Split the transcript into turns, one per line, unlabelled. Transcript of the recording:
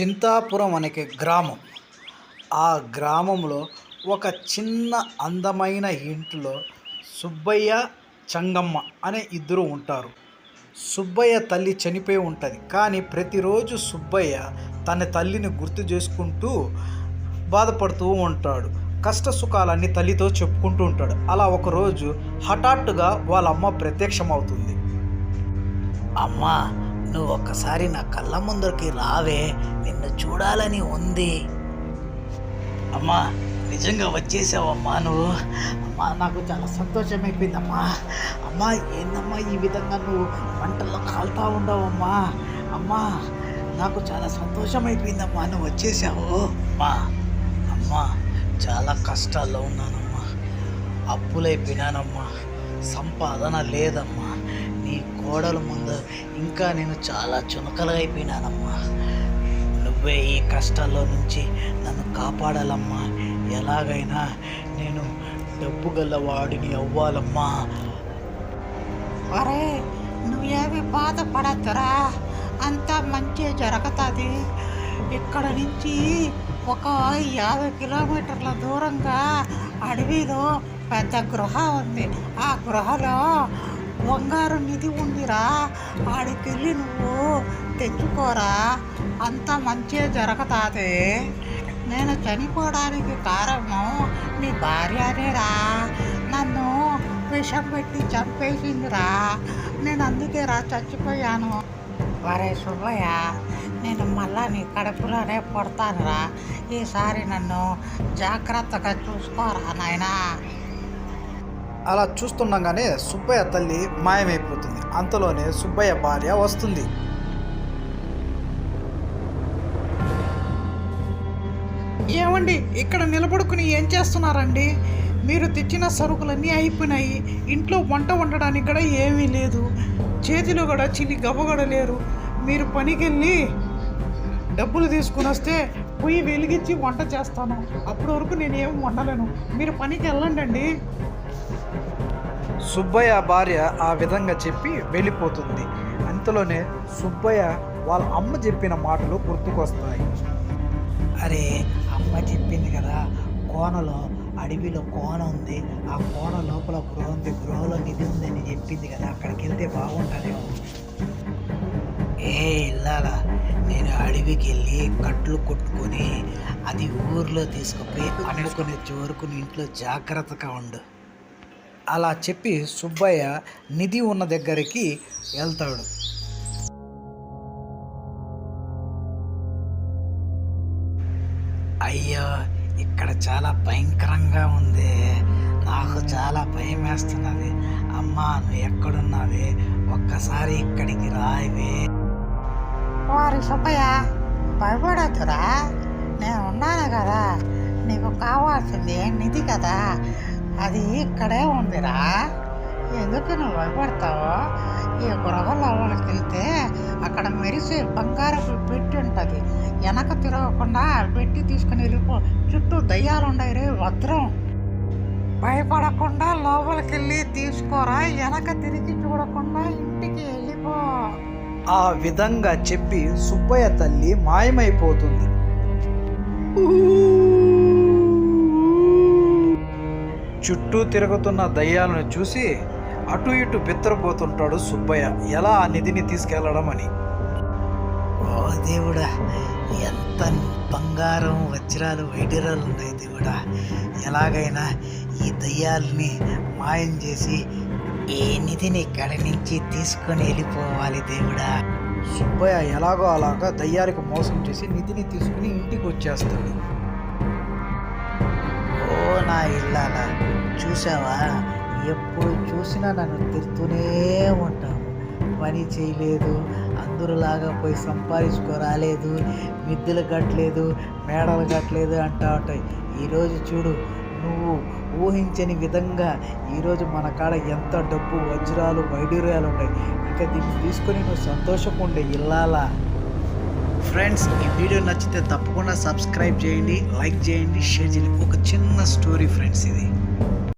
చింతాపురం అనే గ్రామం. ఆ గ్రామంలో ఒక చిన్న అందమైన ఇంటిలో సుబ్బయ్య చంగమ్మ అనే ఇద్దరు ఉంటారు. సుబ్బయ్య తల్లి చనిపోయి ఉంటుంది. కానీ ప్రతిరోజు సుబ్బయ్య తన తల్లిని గుర్తు చేసుకుంటూ బాధపడుతూ ఉంటాడు. కష్ట సుఖాలన్నీ తల్లితో చెప్పుకుంటూ ఉంటాడు. అలా ఒకరోజు హఠాత్తుగా వాళ్ళ అమ్మ ప్రత్యక్షమవుతుంది. అమ్మా నువ్వు ఒక్కసారి నా కళ్ళ ముందరికి రావే నిన్ను చూడాలని ఉంది. అమ్మా నిజంగా వచ్చేసావమ్మా నువ్వు. అమ్మా నాకు చాలా సంతోషమైపోయిందమ్మా. అమ్మా ఏందమ్మా ఈ విధంగా నువ్వు మంటల్లో కాలుతా ఉండవమ్మా? అమ్మా నాకు చాలా సంతోషమైపోయిందమ్మా నువ్వు వచ్చేసావు. అమ్మా అమ్మా చాలా కష్టాల్లో ఉన్నానమ్మా. అప్పులైపోయినానమ్మా సంపాదన లేదమ్మా. గోడల ముందు ఇంకా నేను చాలా చునకలుగా అయిపోయినానమ్మా. నువ్వే ఈ కష్టాల్లో నుంచి నన్ను కాపాడాలమ్మా. ఎలాగైనా నేను డబ్బు గల్లవాడిని అవ్వాలమ్మా.
అరే నువ్వేమి బాధపడద్దురా. అంతా మంచి జరుగుతుంది. ఇక్కడ నుంచి ఒక యాభై కిలోమీటర్ల దూరంగా అడవిలో పెద్ద గృహ ఉంది. ఆ గృహలో బంగారు నిధి ఉందిరా. ఆడికెళ్ళి నువ్వు తెచ్చుకోరా. అంత మంచిగా జరగతాదే. నేను చనిపోవడానికి కారణం నీ భార్యనేరా. నన్ను విషం పెట్టి చంపేసిందిరా. నేను అందుకే రా చచ్చిపోయాను. వరే సుబ్బయ్య నేను మళ్ళా నీ కడుపులోనే పుడతానురా. ఈసారి నన్ను జాగ్రత్తగా చూసుకోరా నాయనా.
అలా చూస్తుండగానే సుబ్బయ్య తల్లి మాయమైపోతుంది. అంతలోనే సుబ్బయ్య భార్య వస్తుంది.
ఏమండి ఇక్కడ నిలబడుకుని ఏం చేస్తున్నారండి? మీరు తెచ్చిన సరుకులన్నీ అయిపోయినాయి. ఇంట్లో వంట వండడానికి కూడా ఏమీ లేదు. చేతిలో కూడా చిన్ని గబగడ లేరు మీరు పనికి వెళ్ళి డబ్బులు తీసుకుని వస్తే పొయ్యి వెలిగించి వంట చేస్తాను. అప్పటి వరకు నేను ఏమి వండలేను. మీరు పనికి వెళ్ళండి
సుబ్బయ్య భార్య ఆ విధంగా చెప్పి వెళ్ళిపోతుంది. అంతలోనే సుబ్బయ్య వాళ్ళ అమ్మ చెప్పిన మాటలు గుర్తుకొస్తాయి. అరే అమ్మ చెప్పింది కదా కోనలో అడవిలో కోన ఉంది. ఆ కోన లోపల గృహ ఉంది. గృహలో నిధి ఉందని చెప్పింది కదా అక్కడికి వెళ్తే బాగుంటుందేమో. ఏ ఇల్లాలా నేను అడవికి వెళ్ళి కట్లు కొట్టుకొని అది ఊర్లో తీసుకుపోయి అమ్ముకొని వచ్చే ఇంట్లో జాగ్రత్తగా ఉండు. అలా చెప్పి సుబ్బయ్య నిధి ఉన్న దగ్గరికి వెళ్తాడు. అయ్యో ఇక్కడ చాలా భయంకరంగా ఉంది. నాకు చాలా భయం వేస్తున్నది. అమ్మా నువ్వు ఎక్కడున్నావే ఒక్కసారి ఇక్కడికి రావే.
వారి సుబ్బయ్య భయపడద్దురా. నేను ఉన్నాను కదా. నీకు కావాల్సింది నిధి కదా. అది ఇక్కడే ఉందిరా. ఎందుకు నువ్వు భయపడతావు? ఈ గృహ లోపలికి వెళ్తే అక్కడ మెరిసే బంగారపు పెట్టి ఉంటుంది. వెనక తిరగకుండా పెట్టి తీసుకుని వెళ్ళిపో. చుట్టూ దయ్యాలు ఉన్నాయి రే భద్రం. భయపడకుండా లోపలికి వెళ్ళి తీసుకోరా. వెనక తిరిగి చూడకుండా ఇంటికి వెళ్ళిపో.
ఆ విధంగా చెప్పి సుబ్బయ్య తల్లి మాయమైపోతుంది. చుట్టూ తిరుగుతున్న దయ్యాలను చూసి అటు ఇటు బిత్తరపోతుంటాడు సుబ్బయ్య. ఎలా ఆ నిధిని తీసుకెళ్ళడం అని? ఓ దేవుడా ఎంత బంగారం వజ్రాలు వైడూరాలు ఉన్నాయి దేవుడా. ఎలాగైనా ఈ దయ్యాలని మాయం చేసి ఈ నిధిని ఇక్కడి నుంచి తీసుకొని వెళ్ళిపోవాలి దేవుడా. సుబ్బయ్య ఎలాగో అలాగా దయ్యాలకు మోసం చేసి నిధిని తీసుకుని ఇంటికి వచ్చేస్తాడు. నా ఇల్లాల చూసావా? ఎప్పుడు చూసినా నన్ను తిడుతూనే ఉంటావు. పని చేయలేదు అందరులాగా పోయి సంపాదించుకోరాలేదు మిద్దెలు కట్టలేదు మేడలు కట్టలేదు అంటా ఉంటాయి. ఈరోజు చూడు నువ్వు ఊహించని విధంగా ఈరోజు మన కాడ ఎంత డబ్బు వజ్రాలు వైడూర్యాలు ఉన్నాయి. ఇంకా దీన్ని తీసుకొని నువ్వు సంతోషకుండే ఇల్లాలా? ఫ్రెండ్స్ ఈ వీడియో నచ్చితే తప్పకుండా సబ్స్క్రైబ్ చేయండి లైక్ చేయండి షేర్ చేయండి. ఒక చిన్న స్టోరీ ఫ్రెండ్స్ ఇది.